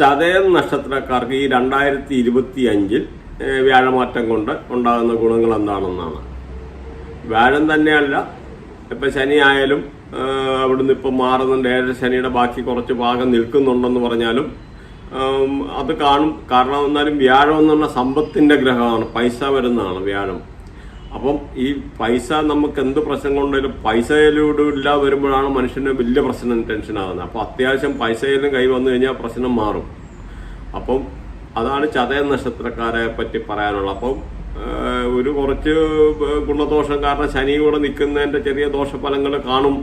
ചതയം നക്ഷത്രക്കാർക്ക് ഈ രണ്ടായിരത്തി ഇരുപത്തി അഞ്ചിൽ വ്യാഴമാറ്റം കൊണ്ട് ഉണ്ടാകുന്ന ഗുണങ്ങൾ എന്താണെന്നാണ്. വ്യാഴം തന്നെയല്ല ഇപ്പം ശനി ആയാലും അവിടുന്ന് ഇപ്പം മാറുന്നുണ്ട്. ഏഴര ശനിയുടെ ബാക്കി കുറച്ച് ഭാഗം നിൽക്കുന്നുണ്ടെന്ന് പറഞ്ഞാലും അത് കാണും. കാരണം എന്നാലും വ്യാഴം എന്ന് പറഞ്ഞാൽ സമ്പത്തിന്റെ ഗ്രഹമാണ്. പൈസ വരുന്നതാണ് വ്യാഴം. അപ്പം ഈ പൈസ നമുക്ക് എന്ത് പ്രശ്നം കൊണ്ടുവരും പൈസയിലൂടെ ഇല്ല വരുമ്പോഴാണ് മനുഷ്യന് വലിയ പ്രശ്നം ടെൻഷൻ ആകുന്നത് അപ്പൊ അത്യാവശ്യം പൈസയിലും കൈ വന്നു കഴിഞ്ഞാൽ പ്രശ്നം മാറും. അപ്പം അതാണ് ചതയ നക്ഷത്രക്കാരെ പറ്റി പറയാനുള്ളത്. അപ്പം ഒരു കുറച്ച് ഗുണദോഷം കാരണം ശനി കൂടെ നിൽക്കുന്നതിന്റെ ചെറിയ ദോഷഫലങ്ങൾ കാണും.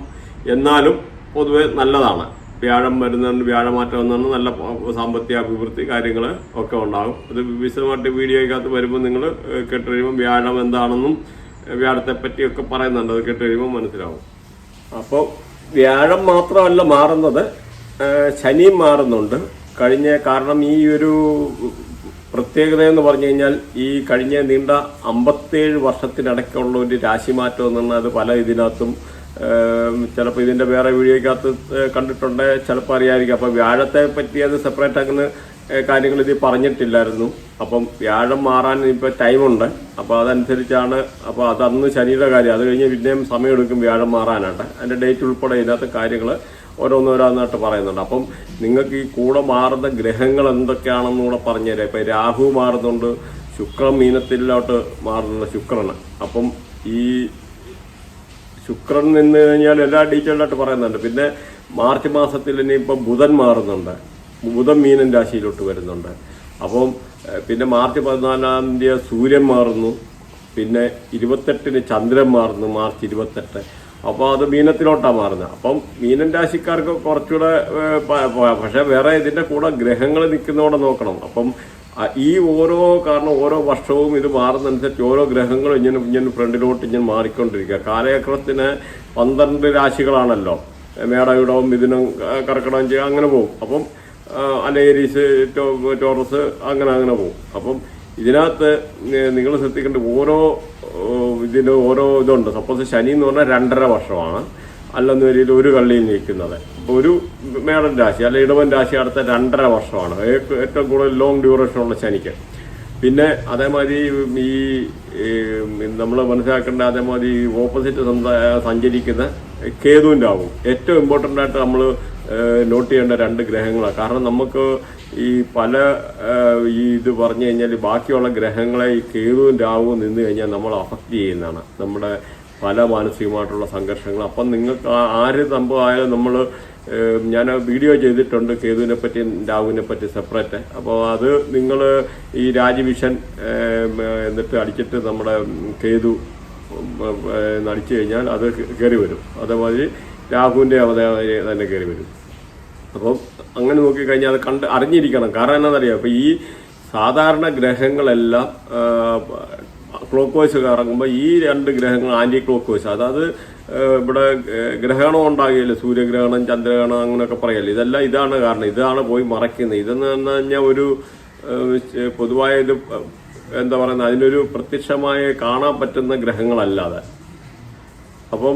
എന്നാലും പൊതുവെ നല്ലതാണ്. വ്യാഴം വരുന്നുണ്ട് വ്യാഴമാറ്റം വന്നുണ്ട് നല്ല സാമ്പത്തിക അഭിവൃദ്ധി കാര്യങ്ങൾ ഒക്കെ ഉണ്ടാകും. ഇത് വിശദമായിട്ട് വീഡിയോയ്ക്കകത്ത് വരുമ്പോൾ നിങ്ങൾ കേട്ട് കഴിയുമ്പോൾ വ്യാഴം എന്താണെന്നും വ്യാഴത്തെ പറ്റിയൊക്കെ പറയുന്നുണ്ട്. അത് കേട്ട് കഴിയുമ്പോൾ മനസ്സിലാവും. അപ്പോൾ വ്യാഴം മാത്രമല്ല മാറുന്നത് ശനിയും മാറുന്നുണ്ട്. കഴിഞ്ഞ കാരണം ഈ ഒരു പ്രത്യേകത എന്ന് പറഞ്ഞു കഴിഞ്ഞാൽ ഈ കഴിഞ്ഞ നീണ്ട അമ്പത്തേഴ് വർഷത്തിനിടയ്ക്കുള്ള ഒരു രാശിമാറ്റം എന്ന് പറഞ്ഞാൽ അത് പല ഇതിനകത്തും ചിലപ്പോൾ ഇതിന്റെ വേറെ വീഡിയോയ്ക്കകത്ത് കണ്ടിട്ടുണ്ട്. ചിലപ്പോൾ അറിയായിരിക്കും. അപ്പോൾ വ്യാഴത്തെ പറ്റി അത് സെപ്പറേറ്റ് ആക്കുന്ന കാര്യങ്ങൾ ഇതിൽ പറഞ്ഞിട്ടില്ലായിരുന്നു. അപ്പം വ്യാഴം മാറാൻ ഇപ്പോൾ ടൈമുണ്ട് അപ്പോൾ അതനുസരിച്ചാണ് അപ്പോൾ അതന്ന് ശനിയുടെ കാര്യം. അത് കഴിഞ്ഞ് പിന്നെയും സമയമെടുക്കും വ്യാഴം മാറാനായിട്ട്. അതിന്റെ ഡേറ്റ് ഉൾപ്പെടെ ഇതിനകത്ത് കാര്യങ്ങൾ ഓരോന്നോരോന്നായിട്ട് പറയുന്നുണ്ട്. അപ്പം നിങ്ങൾക്ക് ഈ കൂടെ മാറുന്ന ഗ്രഹങ്ങൾ എന്തൊക്കെയാണെന്ന് കൂടെ പറഞ്ഞുതരാം ഇപ്പം രാഹു മാറുന്നുണ്ട്. ശുക്രൻ മീനത്തിലോട്ട് മാറുന്നുണ്ട്. ശുക്രന്. അപ്പം ഈ ശുക്രൻ നിന്ന് കഴിഞ്ഞാൽ എല്ലാ ഡീറ്റെയിൽഡായിട്ട് പറയുന്നുണ്ട്. പിന്നെ മാർച്ച് മാസത്തിൽ ഇനി ഇപ്പം ബുധൻ മാറുന്നുണ്ട്. ബുധൻ മീനൻ രാശിയിലോട്ട് വരുന്നുണ്ട്. അപ്പം പിന്നെ മാർച്ച് പതിനാലാം തീയതി സൂര്യൻ മാറുന്നു. പിന്നെ ഇരുപത്തെട്ടിന് ചന്ദ്രൻ മാറുന്നു മാർച്ച് ഇരുപത്തെട്ട്. അപ്പോൾ അത് മീനത്തിലോട്ടാണ് മാറുന്നത്. അപ്പം മീനൻ രാശിക്കാർക്ക് കുറച്ചുകൂടെ പക്ഷേ വേറെ ഇതിന്റെ കൂടെ ഗ്രഹങ്ങൾ നിൽക്കുന്നതോടെ നോക്കണം. അപ്പം ഈ ഓരോ കാരണം ഓരോ വർഷവും ഇത് മാറുന്നതനുസരിച്ച് ഓരോ ഗ്രഹങ്ങളും ഇങ്ങനെ ഇങ്ങനെ ഫ്രണ്ടിലോട്ട് ഇങ്ങനെ മാറിക്കൊണ്ടിരിക്കുക. കാലചക്രത്തിന് പന്ത്രണ്ട് രാശികളാണല്ലോ. മേടവിടവും ഇതിനും കർക്കിടകം ചെയ്യുക അങ്ങനെ പോകും അപ്പം അലേരീസ് ടോറസ് അങ്ങനെ അങ്ങനെ പോകും അപ്പം ഇതിനകത്ത് നിങ്ങൾ ശ്രദ്ധിക്കേണ്ട ഓരോ ഇതിന് ഓരോ ഇതുണ്ട്. സപ്പോസ് ശനി എന്ന് പറഞ്ഞാൽ രണ്ടര വർഷമാണ്. അല്ലെന്ന് വരിയിൽ ഒരു കള്ളിയിൽ നിൽക്കുന്നത് ഒരു മേടൻ രാശി അല്ലെ ഇടവൻ രാശി അടുത്ത രണ്ടര വർഷമാണ്. ഏറ്റവും കൂടുതൽ ലോങ് ഡ്യൂറേഷൻ ഉള്ള ശനിക്ക്. പിന്നെ അതേമാതിരി ഈ നമ്മൾ മനസ്സിലാക്കേണ്ട അതേമാതിരി ഓപ്പോസിറ്റ് സഞ്ചരിക്കുന്ന കേതുവിന്റെ ആവും. ഏറ്റവും ഇമ്പോർട്ടന്റ് ആയിട്ട് നമ്മൾ നോട്ട് ചെയ്യേണ്ട രണ്ട് ഗ്രഹങ്ങളാണ് കാരണം നമുക്ക് ഈ പല ഈ ഇത് പറഞ്ഞു കഴിഞ്ഞാൽ ബാക്കിയുള്ള ഗ്രഹങ്ങളെ ഈ കേതുവിന്റെ ആവും നിന്ന് കഴിഞ്ഞാൽ നമ്മൾ അഫക്റ്റ് ചെയ്യുന്നതാണ്. നമ്മുടെ പല മാനസികമായിട്ടുള്ള സംഘർഷങ്ങൾ. അപ്പം നിങ്ങൾക്ക് ആര് സംഭവമായാലും നമ്മൾ ഞാൻ വീഡിയോ ചെയ്തിട്ടുണ്ട് കേതുവിനെ പറ്റി രാഹുവിനെ പറ്റി സെപ്പറേറ്റ്. അപ്പോൾ അത് നിങ്ങൾ ഈ രാജവിഷൻ എന്നിട്ട് അടിച്ചിട്ട് നമ്മുടെ കേതു അടിച്ചു കഴിഞ്ഞാൽ അത് കയറി വരും. അതേമാതിരി രാഹുവിന്റെ അവതാരി തന്നെ കയറി വരും. അപ്പം അങ്ങനെ നോക്കിക്കഴിഞ്ഞാൽ അത് കണ്ട് അറിഞ്ഞിരിക്കണം. കാരണം എന്താണെന്നറിയാം അപ്പം ഈ സാധാരണ ഗ്രഹങ്ങളെല്ലാം ക്ലോക്ക് വൈസ് കറങ്ങുമ്പോൾ ഈ രണ്ട് ഗ്രഹങ്ങൾ ആന്റി ക്ലോക്ക് വൈസ് അതായത് ഇവിടെ ഗ്രഹണം ഉണ്ടാകില്ല? സൂര്യഗ്രഹണം ചന്ദ്രഗ്രഹണം അങ്ങനെയൊക്കെ പറയല്ലേ? ഇതെല്ലാം ഇതാണ് കാരണം. ഇതാണ് പോയി മറയ്ക്കുന്നത്. ഇതെന്ന് പറഞ്ഞു കഴിഞ്ഞാൽ ഒരു പൊതുവായ ഇത് എന്താ പറയുന്നത്? അതിനൊരു പ്രത്യക്ഷമായ കാണാൻ പറ്റുന്ന ഗ്രഹങ്ങളല്ലാതെ. അപ്പം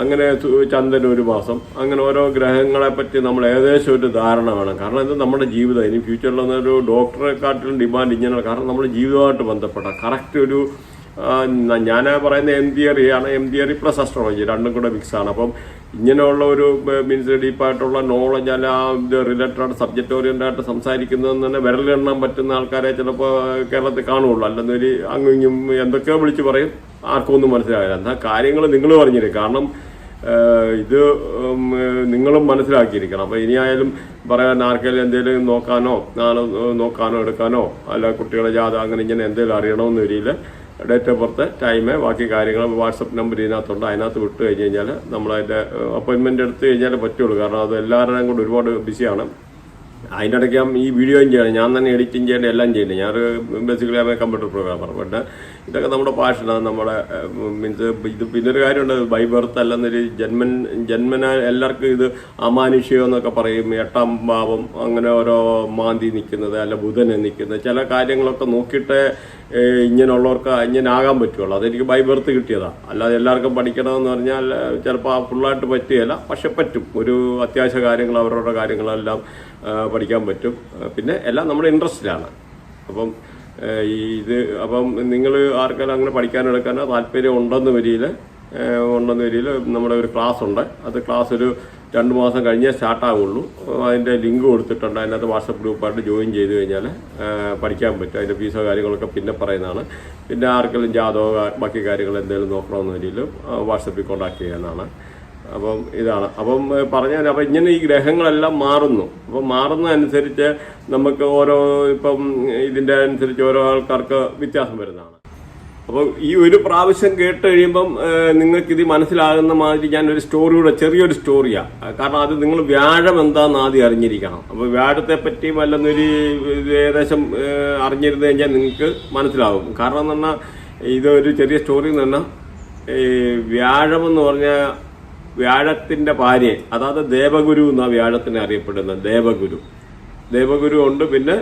അങ്ങനെ ചന്ദ്രൻ ഒരു മാസം. അങ്ങനെ ഓരോ ഗ്രഹങ്ങളെ പറ്റി നമ്മൾ ഏകദേശം ഒരു ധാരണ വേണം. കാരണം ഇത് നമ്മുടെ ജീവിതം. ഇനി ഫ്യൂച്ചറിൽ ഒരു ഡോക്ടറെക്കാട്ടിലും ഡിമാൻഡ് ഇങ്ങനെ കാരണം നമ്മുടെ ജീവിതമായിട്ട് ബന്ധപ്പെട്ട കറക്റ്റ് ഒരു ഞാൻ പറയുന്ന എം തിയറിയാണ് എം തിയറി പ്ലസ് അസ്ട്രോളജി രണ്ടും കൂടെ ആണ്. അപ്പം ഇങ്ങനെയുള്ള ഒരു മീൻസ് ഡീപ്പായിട്ടുള്ള നോളജ് അല്ല ഇത് റിലേറ്റഡ് സബ്ജക്റ്റ് ഓറിയന്റഡ് ആയിട്ട് സംസാരിക്കുന്നതെന്ന് തന്നെ വിരലെണ്ണാൻ പറ്റുന്ന ആൾക്കാരെ ചിലപ്പോൾ കേരളത്തിൽ കാണുള്ളൂ അല്ലെന്നൊരു അങ്ങും എന്തൊക്കെയോ വിളിച്ച് പറയും. ആർക്കും ഒന്നും മനസ്സിലാകില്ല എന്നാൽ കാര്യങ്ങൾ നിങ്ങൾ പറഞ്ഞിരിക്കും കാരണം ഇത് നിങ്ങളും മനസ്സിലാക്കിയിരിക്കണം. അപ്പോൾ ഇനിയായാലും പറയാൻ ആർക്കെങ്കിലും എന്തെങ്കിലും നോക്കാനോ നോക്കാനോ എടുക്കാനോ അല്ല കുട്ടികളെ ജാത അങ്ങനെ ഇങ്ങനെ എന്തെങ്കിലും അറിയണമെന്ന് വരിയില്ല ഡേറ്റ് ഓഫ് ബർത്ത് ടൈം ബാക്കി കാര്യങ്ങൾ വാട്സപ്പ് നമ്പർ ഇതിനകത്തുണ്ട്. അതിനകത്ത് വിട്ട് കഴിഞ്ഞ് കഴിഞ്ഞാൽ നമ്മളതിന്റെ അപ്പോയിൻമെന്റ് എടുത്ത് കഴിഞ്ഞാൽ പറ്റുള്ളൂ. കാരണം അത് എല്ലാവരുടെയും കൂടെ ഒരുപാട് ബിസിയാണ്. അതിന്റെ ഇടയ്ക്ക് ഈ വീഡിയോയും ചെയ്യണം. ഞാൻ തന്നെ എഡിറ്റിംഗ് ചെയ്യേണ്ട എല്ലാം ചെയ്യുന്നത് ഞാൻ ബേസിക്കലി ആമേ കമ്പ്യൂട്ടർ പ്രോഗ്രാമർ ബട്ട് ഇതൊക്കെ നമ്മുടെ പാഷനാണ് നമ്മുടെ മീൻസ് ഇത് പിന്നൊരു കാര്യമുണ്ട് ബൈ ബർത്ത് അല്ലെന്നൊരു ജന്മൻ ജന്മന എല്ലാവർക്കും ഇത് അമാനുഷ്യം എന്നൊക്കെ പറയും എട്ടാം ഭാവം അങ്ങനെ ഓരോ മാന്തി നിൽക്കുന്നത് അല്ല ബുധനെ നിൽക്കുന്നത് ചില കാര്യങ്ങളൊക്കെ നോക്കിയിട്ട് ഇങ്ങനെയുള്ളവർക്ക് ഇങ്ങനെ ആകാൻ പറ്റുള്ളൂ അതെനിക്ക് ബൈ ബർത്ത് കിട്ടിയതാണ് അല്ലാതെ എല്ലാവർക്കും പഠിക്കണമെന്ന് പറഞ്ഞാൽ ചിലപ്പോൾ ഫുള്ളായിട്ട് പറ്റുകയില്ല. പക്ഷെ പറ്റും. ഒരു അത്യാവശ്യ കാര്യങ്ങൾ അവരുടെ കാര്യങ്ങളെല്ലാം പഠിക്കാൻ പറ്റും. പിന്നെ എല്ലാം നമ്മുടെ ഇൻട്രസ്റ്റിലാണ്. അപ്പം ഇത് അപ്പം നിങ്ങൾ ആർക്കെല്ലാം അങ്ങനെ പഠിക്കാനെടുക്കാനോ താല്പര്യം ഉണ്ടെന്ന് വരിയിൽ ഉണ്ടെന്ന് വരിയിൽ നമ്മുടെ ഒരു ക്ലാസ് ഉണ്ട്. അത് ക്ലാസ് ഒരു രണ്ട് മാസം കഴിഞ്ഞേ സ്റ്റാർട്ട് ആവുള്ളൂ. അതിന്റെ ലിങ്ക് കൊടുത്തിട്ടുണ്ട്. അതിനകത്ത് വാട്സപ്പ് ഗ്രൂപ്പായിട്ട് ജോയിൻ ചെയ്ത് കഴിഞ്ഞാൽ പഠിക്കാൻ പറ്റും. അതിന്റെ ഫീസോ കാര്യങ്ങളൊക്കെ പിന്നെ പറയുന്നതാണ്. പിന്നെ ആർക്കെങ്കിലും ജാതകോ ബാക്കി കാര്യങ്ങൾ എന്തെങ്കിലും നോക്കണമെന്ന് വരിയിൽ വാട്സപ്പിൽ കോൺടാക്ട് ചെയ്യാനാണ്. അപ്പം ഇതാണ്. അപ്പം പറഞ്ഞാൽ അപ്പം ഇങ്ങനെ ഈ ഗ്രഹങ്ങളെല്ലാം മാറുന്നു. അപ്പം മാറുന്നതനുസരിച്ച് നമുക്ക് ഓരോ ഇപ്പം ഇതിന്റെ അനുസരിച്ച് ഓരോ ആൾക്കാർക്ക് വ്യത്യാസം വരുന്നതാണ്. അപ്പോൾ ഈ ഒരു പ്രാവശ്യം കേട്ട് കഴിയുമ്പം നിങ്ങൾക്ക് മനസ്സിലാകുന്ന മാതിരി ഞാൻ ഒരു സ്റ്റോറിയുടെ ചെറിയൊരു സ്റ്റോറിയാണ് കാരണം അത് നിങ്ങൾ വ്യാഴം എന്താണെന്ന് ആദ്യം അറിഞ്ഞിരിക്കണം. അപ്പോൾ വ്യാഴത്തെ പറ്റി വല്ലെന്നൊരു ഏകദേശം അറിഞ്ഞിരുന്നു കഴിഞ്ഞാൽ നിങ്ങൾക്ക് മനസ്സിലാകും കാരണം എന്ന് പറഞ്ഞാൽ ഇതൊരു ചെറിയ സ്റ്റോറി എന്ന് പറഞ്ഞാൽ വ്യാഴം എന്ന് പറഞ്ഞാൽ വ്യാഴത്തിന്റെ ഭാര്യ അതായത് ദേവഗുരു എന്നാ വ്യാഴത്തിനെ അറിയപ്പെടുന്നത് ദേവഗുരു. ദേവഗുരു ഉണ്ട് പിന്നെ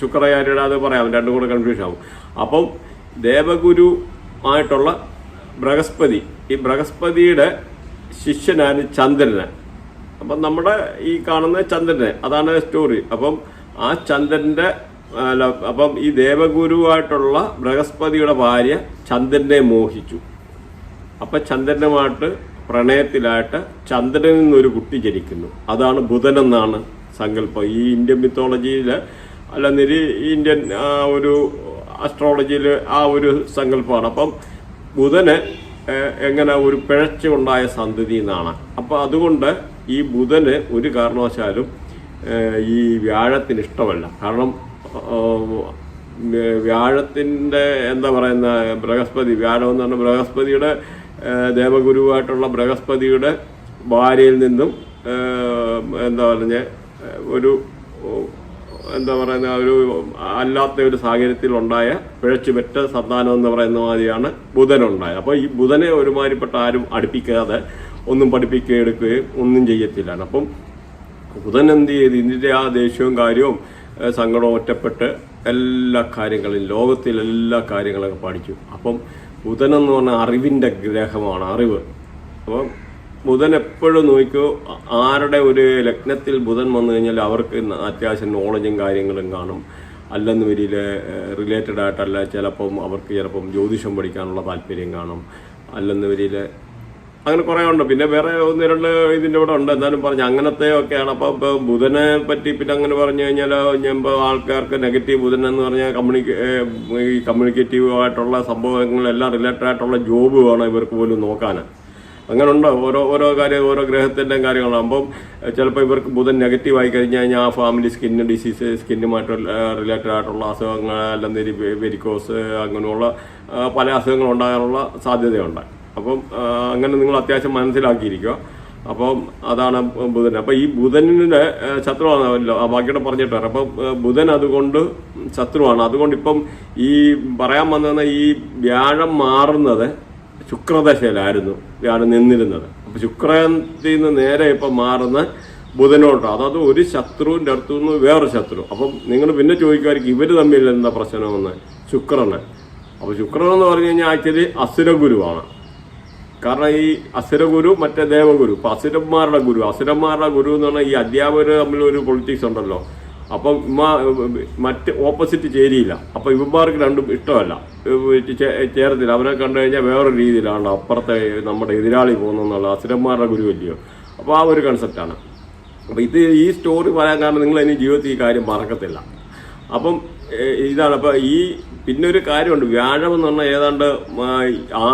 ശുക്രചാര്യയുടെ അത് പറയാം രണ്ടും കൂടെ കൺഫ്യൂഷൻ ആവും. അപ്പം ദേവഗുരു ആയിട്ടുള്ള ബൃഹസ്പതി ഈ ബൃഹസ്പതിയുടെ ശിഷ്യനാണ് ചന്ദ്രന്. അപ്പം നമ്മുടെ ഈ കാണുന്ന ചന്ദ്രനെ അതാണ് സ്റ്റോറി അപ്പം ആ ചന്ദ്രന്റെ അല്ല, അപ്പം ഈ ദേവഗുരുവായിട്ടുള്ള ബൃഹസ്പതിയുടെ ഭാര്യ ചന്ദ്രനെ മോഹിച്ചു. അപ്പൊ ചന്ദ്രനുമായിട്ട് പ്രണയത്തിലായിട്ട് ചന്ദ്രനിൽ നിന്നൊരു കുട്ടി ജനിക്കുന്നു. അതാണ് ബുധനെന്നാണ് സങ്കല്പം. ഈ ഇന്ത്യൻ മിത്തോളജിയിൽ ഈ ഇന്ത്യൻ ഒരു അസ്ട്രോളജിയിൽ ആ ഒരു സങ്കല്പമാണ്. അപ്പം ബുധന് എങ്ങനെ ഒരു പിഴച്ചുണ്ടായ സന്തതി എന്നാണ്. അപ്പം അതുകൊണ്ട് ഈ ബുധന് ഒരു കാരണവശാലും ഈ വ്യാഴത്തിന് ഇഷ്ടമല്ല. കാരണം വ്യാഴത്തിന്റെ എന്താ പറയുന്ന ബൃഹസ്പതി വ്യാഴം എന്ന് പറഞ്ഞാൽ ബൃഹസ്പതിയുടെ ദേവഗുരുവായിട്ടുള്ള ബൃഹസ്പതിയുടെ ഭാര്യയിൽ നിന്നും എന്താ പറഞ്ഞ ഒരു എന്താ പറയുന്ന ഒരു അല്ലാത്ത ഒരു സാഹചര്യത്തിൽ ഉണ്ടായ പിഴച്ചുപെറ്റ സന്താനം എന്ന് പറയുന്ന മാതിരിയാണ് ബുധനുണ്ടായത്. അപ്പോൾ ഈ ബുധനെ ഒരുമാതിരിപ്പെട്ട ആരും അടുപ്പിക്കാതെ ഒന്നും പഠിപ്പിക്കുകയും ഒന്നും ചെയ്യത്തില്ല അപ്പം ബുധൻ എന്ത് ചെയ്ത്? ഇതിന്റെ ആ ദേഷ്യവും കാര്യവും സങ്കടവും ഒറ്റപ്പെട്ട് എല്ലാ കാര്യങ്ങളും ലോകത്തിലെല്ലാ കാര്യങ്ങളൊക്കെ പഠിച്ചു. അപ്പം ബുധൻ എന്ന് പറഞ്ഞാൽ അറിവിന്റെ ഗ്രഹമാണ് അറിവ്. അപ്പോൾ ബുധൻ എപ്പോഴും നോക്കിയോ ആരുടെ ഒരു ലഗ്നത്തിൽ ബുധൻ വന്നു കഴിഞ്ഞാൽ അവർക്ക് അത്യാവശ്യം നോളജും കാര്യങ്ങളും കാണും. അല്ലെന്ന് വരിയിൽ റിലേറ്റഡ് ആയിട്ടല്ല ചിലപ്പം അവർക്ക് ചിലപ്പം ജ്യോതിഷം പഠിക്കാനുള്ള താല്പര്യം കാണും. അല്ലെന്ന് വരിയിൽ അങ്ങനെ കുറെ ഉണ്ട്. പിന്നെ വേറെ ഒന്ന് രണ്ട് ഇതിന്റെ ഇവിടെ ഉണ്ട്. എന്നാലും പറഞ്ഞു അങ്ങനത്തെ ഒക്കെയാണ്. അപ്പൊ ഇപ്പൊ ബുധനെ പറ്റി പിന്നെ അങ്ങനെ പറഞ്ഞു കഴിഞ്ഞാൽ ഞാൻ ആൾക്കാർക്ക് നെഗറ്റീവ് ബുധൻ എന്ന് പറഞ്ഞാൽ കമ്മ്യൂണിക്കേ ഈ കമ്മ്യൂണിക്കേറ്റീവ് ആയിട്ടുള്ള സംഭവങ്ങളെല്ലാം റിലേറ്റഡ് ആയിട്ടുള്ള ജോബ് വേണം ഇവർക്ക് പോലും നോക്കാൻ. അങ്ങനെ ഉണ്ടോ. ഓരോ ഓരോ കാര്യം ഓരോ ഗ്രഹത്തിന്റെയും കാര്യങ്ങളാകുമ്പം ചിലപ്പോൾ ഇവർക്ക് ബുധൻ നെഗറ്റീവ് ആയി കഴിഞ്ഞു കഴിഞ്ഞാൽ ആ ഫാമിലി സ്കിന്ന് ഡിസീസ് സ്കിന്നുമായിട്ട് റിലേറ്റഡ് ആയിട്ടുള്ള അസുഖങ്ങൾ അല്ലെങ്കിൽ വെരിക്കോസ് അങ്ങനെയുള്ള പല അസുഖങ്ങൾ ഉണ്ടാകാനുള്ള സാധ്യതയുണ്ട്. അപ്പം അങ്ങനെ നിങ്ങൾ അത്യാവശ്യം മനസ്സിലാക്കിയിരിക്കുക. അപ്പം അതാണ് ബുധൻ. അപ്പം ഈ ബുധനിന്റെ ശത്രുവാണല്ലോ ബാക്കിയുടെ പറഞ്ഞിട്ട് വരാം അപ്പം ബുധൻ അതുകൊണ്ട് ശത്രുവാണ്. അതുകൊണ്ട് ഇപ്പം ഈ പറയാൻ വന്ന ഈ വ്യാഴം മാറുന്നത് ശുക്രദശയിലായിരുന്നു. വ്യാഴം നിന്നിരുന്നത്. അപ്പം ശുക്രത്തിൽ നിന്ന് നേരെ ഇപ്പം മാറുന്ന ബുധനോട്ടോ. അതായത് ഒരു ശത്രുവിന്റെ അടുത്തു നിന്ന് വേറൊരു ശത്രു. അപ്പം നിങ്ങൾ പിന്നെ ചോദിക്കുമായിരിക്കും ഇവർ തമ്മിൽ എന്താ പ്രശ്നമെന്ന്? ശുക്രന്. അപ്പോൾ ശുക്രൻ എന്ന് പറഞ്ഞു കഴിഞ്ഞാൽ ആക്ച്വലി അസുരഗുരുവാണ്. കാരണം ഈ അസുരഗുരു മറ്റേ ദേവഗുരു. ഇപ്പൊ അസുരന്മാരുടെ ഗുരു. അസുരന്മാരുടെ ഗുരു എന്ന് പറഞ്ഞാൽ ഈ അധ്യാപകർ തമ്മിൽ ഒരു പൊളിറ്റിക്സ് ഉണ്ടല്ലോ. അപ്പം മറ്റ് ഓപ്പോസിറ്റ് ചേരിയില്ല. അപ്പൊ ഇവന്മാർക്ക് രണ്ടും ഇഷ്ടമല്ല. ചേർത്തില്ല അവരെ കണ്ടു കഴിഞ്ഞാൽ വേറൊരു രീതിയിലാണ് അപ്പുറത്തെ നമ്മുടെ എതിരാളി പോകുന്നുള്ള അസുരന്മാരുടെ ഗുരു അല്ലയോ. അപ്പൊ ആ ഒരു കൺസെപ്റ്റാണ് അപ്പൊ ഇത് ഈ സ്റ്റോറി പറയാൻ കാരണം നിങ്ങൾ ഇനി ജീവിതത്തിൽ ഈ കാര്യം മറക്കത്തില്ല. അപ്പം ഇതാണ്. അപ്പൊ ഈ പിന്നെ ഒരു കാര്യമുണ്ട്. വ്യാഴം എന്ന് പറഞ്ഞാൽ ഏതാണ്ട്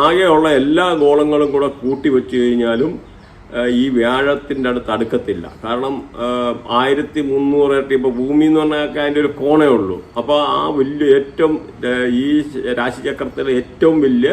ആകെയുള്ള എല്ലാ ഗോളങ്ങളും കൂടെ കൂട്ടി വെച്ച് കഴിഞ്ഞാലും ഈ വ്യാഴത്തിന്റെ അടുത്ത് അടുക്കത്തില്ല. കാരണം ആയിരത്തി മുന്നൂറ് ഇരട്ടി ഇപ്പോൾ ഭൂമി എന്ന് പറഞ്ഞാൽ അതിന്റെ ഒരു കോണേ ഉള്ളൂ. അപ്പോൾ ആ വലിയ ഏറ്റവും ഈ രാശിചക്രത്തിലെ ഏറ്റവും വലിയ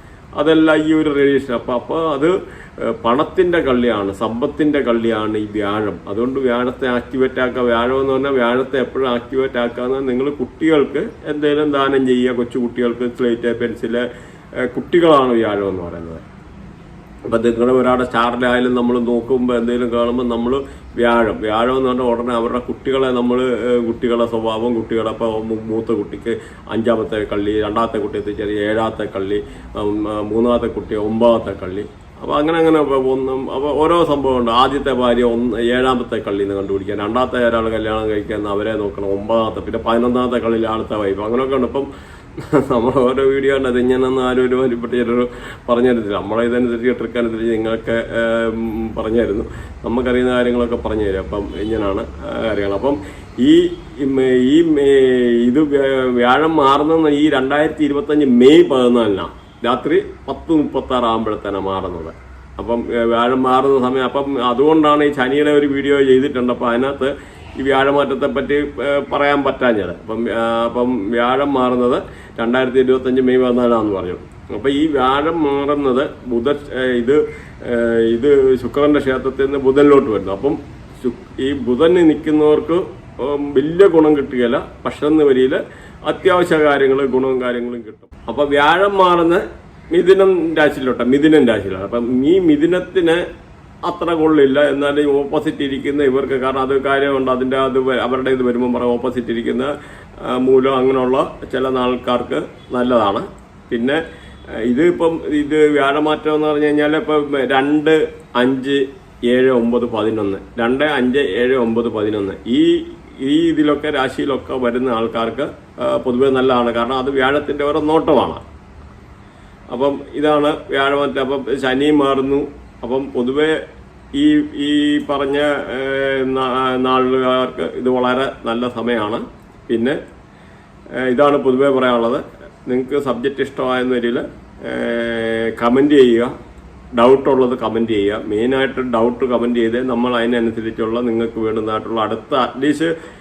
അതെല്ലാം ഈ ഒരു റേഡിയേഷൻ അപ്പം അപ്പോൾ അത് പണത്തിന്റെ കള്ളിയാണ് സമ്പത്തിന്റെ കള്ളിയാണ് ഈ വ്യാഴം. അതുകൊണ്ട് വ്യാഴത്തെ ആക്ടിവേറ്റ് ആക്കുക വ്യാഴം എന്ന് പറഞ്ഞാൽ വ്യാഴത്തെ എപ്പോഴും ആക്ടിവേറ്റ് ആക്കാന്ന് നിങ്ങൾ കുട്ടികൾക്ക് എന്തെങ്കിലും ദാനം ചെയ്യുക കൊച്ചു കുട്ടികൾക്ക് സ്ലേറ്റ് പെൻസിൽ കുട്ടികളാണ് വ്യാഴം എന്ന് പറയുന്നത്. അപ്പം നിങ്ങളുടെ ഒരാളുടെ സ്റ്റാറിലായാലും നമ്മൾ നോക്കുമ്പോൾ എന്തെങ്കിലും കാണുമ്പോൾ നമ്മൾ വ്യാഴം. വ്യാഴം എന്ന് പറഞ്ഞാൽ ഉടനെ അവരുടെ കുട്ടികളെ നമ്മൾ കുട്ടികളുടെ സ്വഭാവം കുട്ടികളെ ഇപ്പോൾ മൂത്ത കുട്ടിക്ക് അഞ്ചാമത്തെ കള്ളി രണ്ടാമത്തെ കുട്ടി എത്തിച്ചേരി ഏഴാമത്തെ കള്ളി മൂന്നാമത്തെ കുട്ടി ഒമ്പതാമത്തെ കള്ളി. അപ്പോൾ അങ്ങനെ അങ്ങനെ ഒന്നും അപ്പോൾ ഓരോ സംഭവം ഉണ്ട്. ആദ്യത്തെ ഭാര്യ ഒന്ന് ഏഴാമത്തെ കള്ളിയിൽ നിന്ന് കണ്ടുപിടിക്കാൻ രണ്ടാമത്തെ ഒരാൾ കല്യാണം കഴിക്കാൻ അവരെ നോക്കണം. ഒമ്പതാമത്തെ പിന്നെ പതിനൊന്നാമത്തെ കള്ളിയിൽ ആളത്തെ വൈഫ്. അങ്ങനെയൊക്കെ ഉണ്ട്. ഇപ്പം നമ്മൾ ഓരോ വീഡിയോ ഉണ്ട് അത് ഇങ്ങനെയൊന്നും ആരും ഒരു വലിപ്പട്ട ചിലർ പറഞ്ഞു തരത്തില്ല നമ്മളെ ഇതനുസരിച്ച് ട്രിക്കനുസരിച്ച് നിങ്ങൾക്ക് പറഞ്ഞായിരുന്നു നമുക്കറിയുന്ന കാര്യങ്ങളൊക്കെ പറഞ്ഞു തരും അപ്പം ഇങ്ങനെയാണ് കാര്യങ്ങൾ. അപ്പം ഈ ഈ ഇത് വ്യ- വ്യാഴം മാറുന്ന ഈ രണ്ടായിരത്തി ഇരുപത്തഞ്ച് മെയ് പതിനാലിനാണ് രാത്രി പത്ത് മുപ്പത്തി ആറ് ആകുമ്പോഴത്തേനാണ് മാറുന്നത്. അപ്പം വ്യാഴം മാറുന്ന സമയം. അപ്പം അതുകൊണ്ടാണ് ഈ ശനിയുടെ ഒരു വീഡിയോ ചെയ്തിട്ടുണ്ട്. അപ്പം അതിനകത്ത് ഈ വ്യാഴമാറ്റത്തെ പറ്റി ഏ, പറയാൻ പറ്റാഞ്ഞത്. അപ്പം അപ്പം വ്യാഴം മാറുന്നത് രണ്ടായിരത്തി ഇരുപത്തഞ്ച് മെയ് പതിനാലാന്ന് പറഞ്ഞു. അപ്പം ഈ വ്യാഴം മാറുന്നത് ബുധ ഇത് ഇത് ശുക്രന്റെ ക്ഷേത്രത്തിൽ നിന്ന് ബുധനിലോട്ട് വരുന്നു. അപ്പം ഈ ബുധന് നിൽക്കുന്നവർക്ക് വലിയ ഗുണം കിട്ടുകയില്ല. പക്ഷെ എന്ന വരിയിൽ അത്യാവശ്യ കാര്യങ്ങൾ ഗുണവും കാര്യങ്ങളും കിട്ടും. അപ്പോൾ വ്യാഴം മാറുന്ന മിഥുനം രാശിയിലോട്ടെ മിഥുനം രാശിയിലാണ്. അപ്പം ഈ മിഥുനത്തിന് അത്ര കൊള്ളില്ല എന്നാൽ ഓപ്പോസിറ്റ് ഇരിക്കുന്ന ഇവർക്ക് കാരണം അത് കാര്യമുണ്ട്. അതിന്റെ അത് അവരുടെ ഇത് വരുമ്പോൾ പറയാം ഓപ്പോസിറ്റ് ഇരിക്കുന്ന മൂലം അങ്ങനെയുള്ള ചില ആൾക്കാർക്ക് നല്ലതാണ്. പിന്നെ ഇത് ഇപ്പം ഇത് വ്യാഴമാറ്റം എന്ന് പറഞ്ഞു കഴിഞ്ഞാൽ ഇപ്പം രണ്ട് അഞ്ച് ഏഴ് ഒമ്പത് പതിനൊന്ന്. രണ്ട് അഞ്ച് ഏഴ് ഒമ്പത് പതിനൊന്ന്. ഈ ഈ ഇതിലൊക്കെ രാശിയിലൊക്കെ വരുന്ന ആൾക്കാർക്ക് പൊതുവെ നല്ലതാണ്. കാരണം അത് വ്യാഴത്തിന്റെ ഓരോ നോട്ടമാണ്. അപ്പം ഇതാണ് വ്യാഴമാറ്റം. അപ്പം ശനി മാറുന്നു അപ്പം പൊതുവെ ഈ ഈ പറഞ്ഞ നാളുകാർക്ക് ഇത് വളരെ നല്ല സമയമാണ്. പിന്നെ ഇതാണ് പൊതുവെ പറയാനുള്ളത്. നിങ്ങൾക്ക് സബ്ജക്റ്റ് ഇഷ്ടമായെന്ന രീതിയിൽ കമന്റ് ചെയ്യുക. ഡൗട്ടുള്ളത് കമന്റ് ചെയ്യുക. മെയിനായിട്ട് ഡൗട്ട് കമന്റ് ചെയ്ത് നമ്മൾ അതിനനുസരിച്ചുള്ള നിങ്ങൾക്ക് വേണ്ടുന്നതായിട്ടുള്ള അടുത്ത അറ്റ്ലീസ്റ്റ്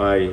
ബൈ